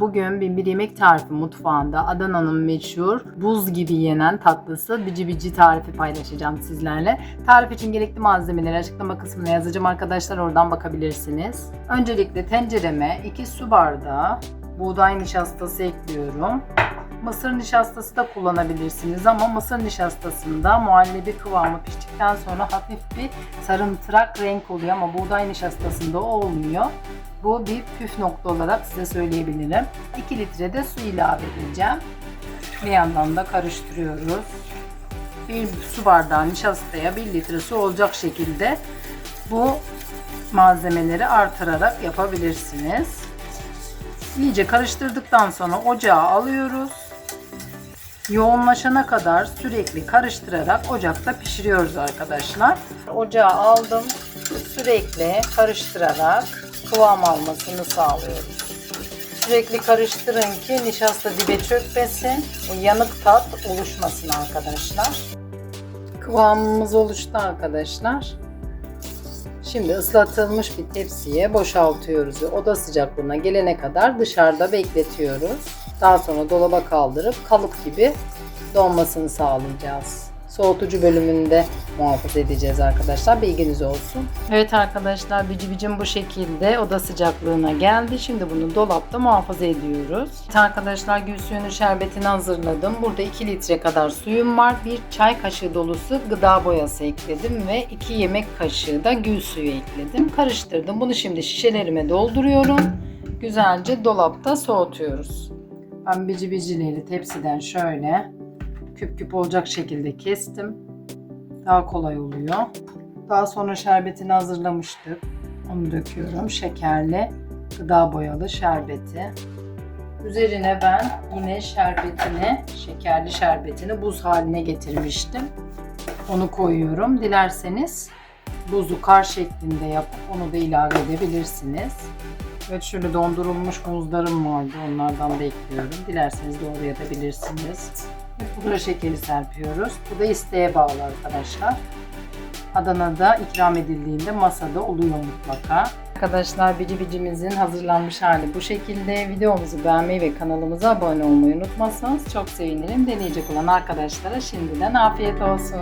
Bugün bin bir yemek tarifi mutfağında Adana'nın meşhur buz gibi yenen tatlısı bici bici tarifi paylaşacağım sizlerle. Tarif için gerekli malzemeleri açıklama kısmına yazacağım arkadaşlar oradan bakabilirsiniz. Öncelikle tencereme 2 su bardağı buğday nişastası ekliyorum. Mısır nişastası da kullanabilirsiniz ama mısır nişastasında muhallebi kıvamı piştikten sonra hafif bir sarımtırak renk oluyor ama buğday nişastasında olmuyor. Bu bir püf nokta olarak size söyleyebilirim. 2 litre de su ilave edeceğim. Bir yandan da karıştırıyoruz. Bir su bardağı nişastaya 1 litre su olacak şekilde bu malzemeleri artırarak yapabilirsiniz. İyice karıştırdıktan sonra ocağa alıyoruz. Yoğunlaşana kadar sürekli karıştırarak ocakta pişiriyoruz arkadaşlar. Ocağa aldım. Sürekli karıştırarak kıvam almasını sağlıyoruz. Sürekli karıştırın ki nişasta dibe çökmesin. O yanık tat oluşmasın arkadaşlar. Kıvamımız oluştu arkadaşlar. Şimdi ıslatılmış bir tepsiye boşaltıyoruz ve oda sıcaklığına gelene kadar dışarıda bekletiyoruz. Daha sonra dolaba kaldırıp kalıp gibi donmasını sağlayacağız. Soğutucu bölümünde muhafaza edeceğiz arkadaşlar. Bilginiz olsun. Evet arkadaşlar bici bicim bu şekilde oda sıcaklığına geldi. Şimdi bunu dolapta muhafaza ediyoruz. Evet arkadaşlar gül suyunun şerbetini hazırladım. Burada 2 litre kadar suyum var. 1 çay kaşığı dolusu gıda boyası ekledim ve 2 yemek kaşığı da gül suyu ekledim. Karıştırdım. Bunu şimdi şişelerime dolduruyorum. Güzelce dolapta soğutuyoruz. Ben bici bicileri tepsiden şöyle küp küp olacak şekilde kestim. Daha kolay oluyor. Daha sonra şerbetini hazırlamıştık. Onu döküyorum. Şekerli, gıda boyalı şerbeti. Üzerine ben yine şerbetini, şekerli şerbetini buz haline getirmiştim. Onu koyuyorum. Dilerseniz buzu kar şeklinde yapıp onu da ilave edebilirsiniz. Evet şöyle dondurulmuş muzlarım vardı. Onlardan da ekliyorum. Dilerseniz doğrayabilirsiniz. Pudra şekeri serpiyoruz. Bu da isteğe bağlı arkadaşlar. Adana'da ikram edildiğinde masada oluyor mutlaka. Arkadaşlar bici bicimizin hazırlanmış hali bu şekilde. Videomuzu beğenmeyi ve kanalımıza abone olmayı unutmazsanız çok sevinirim. Deneyecek olan arkadaşlara şimdiden afiyet olsun.